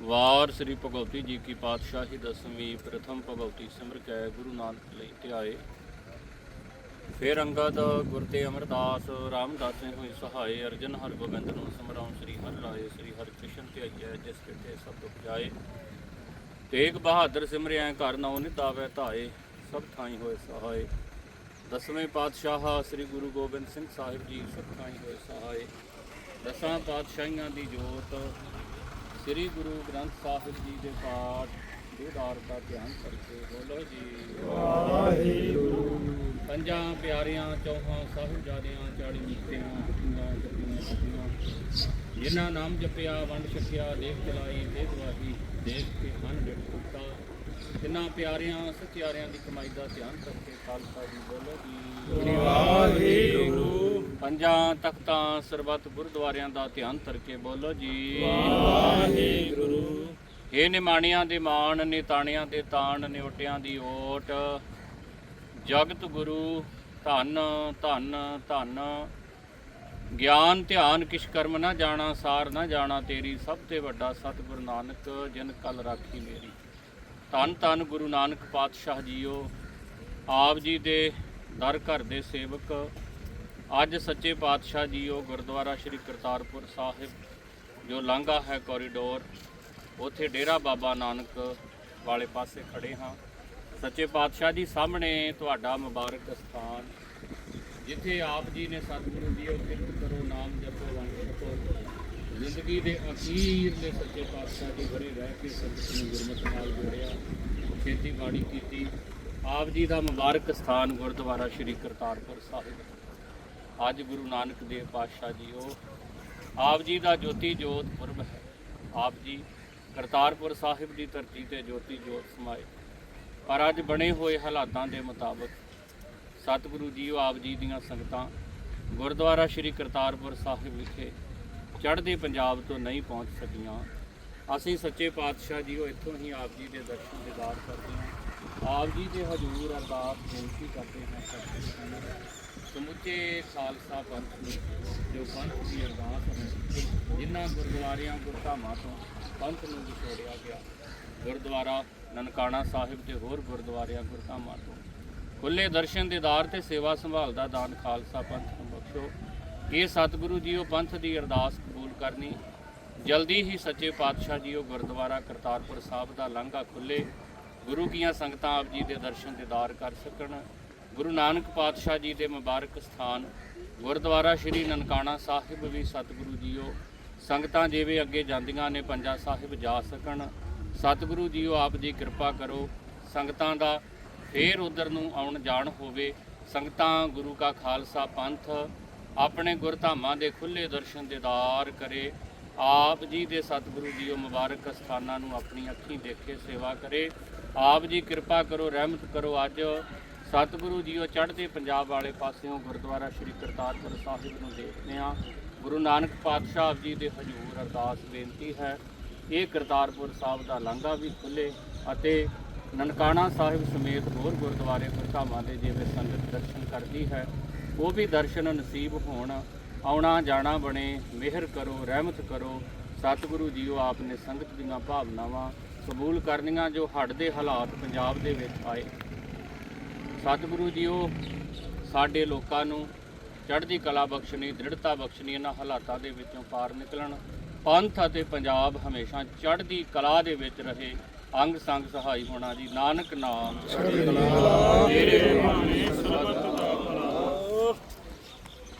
ਵਾਰ ਸ੍ਰੀ ਭਗਵਤੀ ਜੀ ਕੀ ਪਾਤਸ਼ਾਹੀ ਦਸਵੀਂ ਪ੍ਰਥਮ ਭਗਵਤੀ ਸਿਮਰ ਕੈ ਗੁਰੂ ਨਾਨਕ ਲਈ ਧਿਆਏ ਫਿਰ ਅੰਗਦ ਗੁਰ ਤੇ ਅਮਰਦਾਸ ਨੇ ਹੋਏ ਸਹਾਏ, ਅਰਜਨ ਹਰ ਗੋਬਿੰਦ ਨੂੰ ਸਮਰਾਉ ਸ੍ਰੀ ਹਰਿ ਰਾਏ, ਸ੍ਰੀ ਹਰਿ ਕ੍ਰਿਸ਼ਨ ਧਿਆਈਐ ਜਿਸ ਕਿਤੇ ਸਭ ਦੁਖ ਜਾਏ। ਤੇਗ ਬਹਾਦਰ ਸਿਮਰਿਆ ਘਰ ਨਾਉ ਨਿਤਾਵੈ ਧਾਏ, ਸਭ ਥਾਈ ਹੋਏ ਸਹਾਏ। ਦਸਵੇਂ ਪਾਤਸ਼ਾਹ ਸ੍ਰੀ ਗੁਰੂ ਗੋਬਿੰਦ ਸਿੰਘ ਸਾਹਿਬ ਜੀ, ਸਭ ਥਾਈ ਹੋਏ ਸਹਾਏ। ਦਸਾਂ ਪਾਤਸ਼ਾਹੀਆਂ ਦੀ ਜੋਤ ਸ੍ਰੀ ਗੁਰੂ ਗ੍ਰੰਥ ਸਾਹਿਬ ਜੀ ਦੇ ਪਾਠ ਦੀਦਾਰ ਦਾ ਧਿਆਨ ਕਰਕੇ ਬੋਲੋ ਜੀ। ਵਾਹਿਗੁਰੂ ਪੰਜਾਂ ਪਿਆਰਿਆਂ, ਚੌਹਾਂ ਸਾਹਿਬਜ਼ਾਦਿਆਂ, ਚਾਲੀ ਮੁਕਤਿਆਂ ਸਿੰਘਾਂ ਜਪੀਆਂ ਜਪੀਆਂ ਜਿਨ੍ਹਾਂ ਨਾਮ ਜਪਿਆ, ਵੰਡ ਛਕਿਆ, ਦੇਖ ਚਲਾਈ ਦੇ ਦਵਾਹੀ ਦੇਖ ਕੇ ਹਨ ਡਿਟ ਜਿਨ੍ਹਾਂ ਪਿਆਰਿਆਂ ਸਚਿਆਰਿਆਂ ਦੀ ਕਮਾਈ ਦਾ ਧਿਆਨ ਕਰਕੇ ਖਾਲਸਾ ਜੀ ਬੋਲੋ ਜੀ। ਵਾਹਿਗੁਰੂ। ਪੰਜਾਂ ਤਖਤਾਂ ਸਰਬੱਤ ਗੁਰਦੁਆਰਿਆਂ ਦਾ ਧਿਆਨ ਕਰਕੇ ਬੋਲੋ ਜੀ। ਵਾਹਿਗੁਰੂ। ਇਹ ਨਿਮਾਣਿਆਂ ਦੇ ਮਾਣ ਨਿਤਾਣਿਆਂ ਦੇ ਤਾਣ ਨਿਉਟਿਆਂ ਦੀ ਓਟ। ਜਗਤ ਗੁਰੂ ਧੰਨ ਧੰਨ ਧੰਨ। ਗਿਆਨ ਧਿਆਨ ਕਿਛ ਕਰਮ ਨਾ ਜਾਣਾ ਸਾਰ ਨਾ ਜਾਣਾ ਤੇਰੀ ਸਭ ਤੇ ਵੱਡਾ ਸਤਿਗੁਰੂ ਨਾਨਕ ਜਿਨ ਕਲ ਰਾਖੀ ਮੇਰੀ। ਧੰਨ ਧੰਨ ਗੁਰੂ ਨਾਨਕ ਪਾਤਸ਼ਾਹ ਜੀਓ, ਆਪ ਜੀ ਦੇ ਦਰ ਘਰ ਦੇ ਸੇਵਕ, ਅੱਜ ਸੱਚੇ ਪਾਤਸ਼ਾਹ ਜੀਓ ਗੁਰਦੁਆਰਾ ਸ੍ਰੀ ਕਰਤਾਰਪੁਰ ਸਾਹਿਬ, ਜੋ ਲਾਂਘਾ ਹੈ ਕੋਰੀਡੋਰ ਉੱਥੇ ਡੇਰਾ ਬਾਬਾ ਨਾਨਕ ਵਾਲੇ ਪਾਸੇ ਖੜੇ ਹਾਂ। ਸੱਚੇ ਪਾਤਸ਼ਾਹ ਜੀ ਸਾਹਮਣੇ ਤੁਹਾਡਾ ਮੁਬਾਰਕ ਸਥਾਨ, ਜਿੱਥੇ ਆਪ ਜੀ ਨੇ ਸਤਿਗੁਰੂ ਜੀ ਉਹ ਕਿਰਤ ਕਰੋ ਨਾਮ ਜਪੋ ਵੰਡ ਜ਼ਿੰਦਗੀ ਦੇ ਅਖੀਰ ਦੇ ਸੱਚੇ ਪਾਤਸ਼ਾਹ ਦੇ ਘਰੇ ਰਹਿ ਕੇ ਸੰਗਤ ਨੂੰ ਗੁਰਮਤਿ ਨਾਲ ਜੋੜਿਆ, ਖੇਤੀਬਾੜੀ ਕੀਤੀ। ਆਪ ਜੀ ਦਾ ਮੁਬਾਰਕ ਸਥਾਨ ਗੁਰਦੁਆਰਾ ਸ੍ਰੀ ਕਰਤਾਰਪੁਰ ਸਾਹਿਬ। ਅੱਜ ਗੁਰੂ ਨਾਨਕ ਦੇਵ ਪਾਤਸ਼ਾਹ ਜੀ ਉਹ ਆਪ ਜੀ ਦਾ ਜੋਤੀ ਜੋਤ ਪੁਰਬ ਹੈ। ਆਪ ਜੀ ਕਰਤਾਰਪੁਰ ਸਾਹਿਬ ਦੀ ਧਰਤੀ ਤੇ ਜੋਤੀ ਜੋਤ ਸਮਾਏ। ਪਰ ਅੱਜ ਬਣੇ ਹੋਏ ਹਾਲਾਤਾਂ ਦੇ ਮੁਤਾਬਕ ਸਤਿਗੁਰੂ ਜੀ ਉਹ ਆਪ ਜੀ ਦੀਆਂ ਸੰਗਤਾਂ ਗੁਰਦੁਆਰਾ ਸ੍ਰੀ ਕਰਤਾਰਪੁਰ ਸਾਹਿਬ ਵਿਖੇ ਚੜ੍ਹਦੇ ਪੰਜਾਬ ਤੋਂ ਨਹੀਂ ਪਹੁੰਚ ਸਕੀਆਂ। ਅਸੀਂ ਸੱਚੇ ਪਾਤਸ਼ਾਹ ਜੀ, ਉਹ ਇੱਥੋਂ ਹੀ ਆਪ ਜੀ ਦੇ ਦਰਸ਼ਨ ਦੀਦਾਰ ਕਰਦੇ ਹਾਂ। ਆਪ ਜੀ ਦੇ ਹਜ਼ੂਰ ਅਰਦਾਸ ਬੇਨਤੀ ਕਰਦੇ ਹਾਂ ਸਤਿਗੁਰੂ ਜੀ ਸਮੁੱਚੇ ਖਾਲਸਾ ਪੰਥ ਨੂੰ ਜੋ ਪੰਥ ਦੀ ਅਰਦਾਸ ਹੈ, ਜਿਨ੍ਹਾਂ ਗੁਰਦੁਆਰਿਆਂ, ਗੁਰਧਾਮਾਂ ਤੋਂ ਪੰਥ ਨੂੰ ਵਿਛੋੜਿਆ ਗਿਆ। ਗੁਰਦੁਆਰਾ ਨਨਕਾਣਾ ਸਾਹਿਬ ਤੇ ਹੋਰ ਗੁਰਦੁਆਰਿਆਂ, ਗੁਰਧਾਮਾਂ ਤੋਂ। ਖੁੱਲੇ ਦਰਸ਼ਨ ਦੀਦਾਰ ਤੇ ਸੇਵਾ ਸੰਭਾਲ ਦਾ ਦਾਨ ਖਾਲਸਾ ਪੰਥ ਨੂੰ ਬਖਸ਼ੋ। ਇਹ ਸਤਿਗੁਰੂ ਜੀ, ਉਹ ਪੰਥ ਦੀ ਅਰਦਾਸ ਕਬੂਲ ਕਰਨੀ। ਜਲਦੀ ਹੀ ਸੱਚੇ ਪਾਤਸ਼ਾਹ ਜੀ, ਉਹ ਗੁਰਦੁਆਰਾ ਕਰਤਾਰਪੁਰ ਸਾਹਿਬ ਦਾ ਲਾਂਘਾ ਖੁੱਲੇ। ਗੁਰੂ ਕੀਆਂ ਸੰਗਤਾਂ ਆਪ ਜੀ ਦੇ ਦਰਸ਼ਨ ਦੀਦਾਰ ਕਰ ਸਕਣ। ਗੁਰੂ ਨਾਨਕ ਪਾਤਸ਼ਾਹ ਜੀ ਦੇ ਮੁਬਾਰਕ ਸਥਾਨ। ਗੁਰਦੁਆਰਾ ਸ਼੍ਰੀ ਨਨਕਾਣਾ ਸਾਹਿਬ ਵੀ ਸਤਿਗੁਰੂ ਜੀਓ ਸੰਗਤਾਂ ਜਿਵੇਂ ਅੱਗੇ ਜਾਂਦੀਆਂ ਨੇ, ਪੰਜਾ ਸਾਹਿਬ ਜਾ ਸਕਣ। ਸਤਿਗੁਰੂ ਜੀਓ ਆਪ ਦੀ ਕਿਰਪਾ ਕਰੋ। ਸੰਗਤਾਂ ਦਾ ਫੇਰ ਉਧਰ ਨੂੰ ਆਉਣ ਜਾਣ ਹੋਵੇ। ਸੰਗਤਾਂ ਗੁਰੂ ਕਾ ਖਾਲਸਾ ਪੰਥ ਆਪਣੇ ਗੁਰਧਾਮਾਂ ਦੇ ਖੁੱਲੇ ਦਰਸ਼ਨ ਦੇਦਾਰ ਕਰੇ। ਆਪ ਜੀ ਦੇ ਸਤਿਗੁਰੂ ਜੀਓ ਮੁਬਾਰਕ ਸਥਾਨਾਂ ਨੂੰ ਆਪਣੀ ਅੱਖੀਂ ਦੇਖੇ, ਸੇਵਾ ਕਰੇ। ਆਪ ਜੀ ਕਿਰਪਾ ਕਰੋ, ਰਹਿਮਤ ਕਰੋ। ਅੱਜ ਸਤਿਗੁਰੂ ਜੀਓ ਚੜ੍ਹਦੇ ਪੰਜਾਬ ਵਾਲੇ ਪਾਸਿਓਂ ਗੁਰਦੁਆਰਾ ਸ੍ਰੀ ਕਰਤਾਰਪੁਰ ਸਾਹਿਬ ਨੂੰ ਦੇਖਦੇ ਹਾਂ। ਗੁਰੂ ਨਾਨਕ ਪਾਤਸ਼ਾਹ ਜੀ ਦੇ ਹਜ਼ੂਰ ਅਰਦਾਸ ਬੇਨਤੀ ਹੈ। ਇਹ ਕਰਤਾਰਪੁਰ ਸਾਹਿਬ ਦਾ ਲਾਂਘਾ ਵੀ ਖੁੱਲੇ ਅਤੇ ਨਨਕਾਣਾ ਸਾਹਿਬ ਸਮੇਤ ਹੋਰ ਗੁਰਦੁਆਰੇ, ਗੁਰਧਾਮਾਂ ਦੇ ਜਿਵੇਂ ਸੰਗਤ ਦਰਸ਼ਨ ਕਰਦੀ ਹੈ ਉਹ ਵੀ ਦਰਸ਼ਨ ਨਸੀਬ ਹੋਣ ਆਉਣਾ ਜਾਣਾ ਬਣੇ ਮਿਹਰ ਕਰੋ ਰਹਿਮਤ ਕਰੋ। ਸਤਿਗੁਰੂ ਜੀਓ ਆਪ ਨੇ ਸੰਗਤ ਦੀਆਂ ਭਾਵਨਾਵਾਂ ਕਬੂਲ ਕਰਨੀਆਂ ਜੋ ਹੜ੍ਹ ਦੇ ਹਾਲਾਤ ਪੰਜਾਬ ਦੇ ਵਿੱਚ ਆਏ। ਸਤਿਗੁਰੂ ਜੀਓ ਸਾਡੇ ਲੋਕਾਂ ਨੂੰ ਚੜ੍ਹਦੀ ਕਲਾ ਬਖਸ਼ਣੀ ਦ੍ਰਿੜਤਾ ਬਖਸ਼ਣੀ ਇਹਨਾਂ ਹਾਲਾਤਾਂ ਦੇ ਵਿੱਚੋਂ ਪਾਰ ਨਿਕਲਣ। ਪੰਥ ਅਤੇ ਪੰਜਾਬ ਹਮੇਸ਼ਾ ਚੜ੍ਹਦੀ ਕਲਾ ਦੇ ਵਿੱਚ ਰਹੇ। ਅੰਗ ਸੰਗ ਸਹਾਈ ਹੋਣਾ ਜੀ। ਨਾਨਕ ਨਾਮ। ਚੜ੍ਹਦੀ ਕਲਾ। ਤੇਰੇ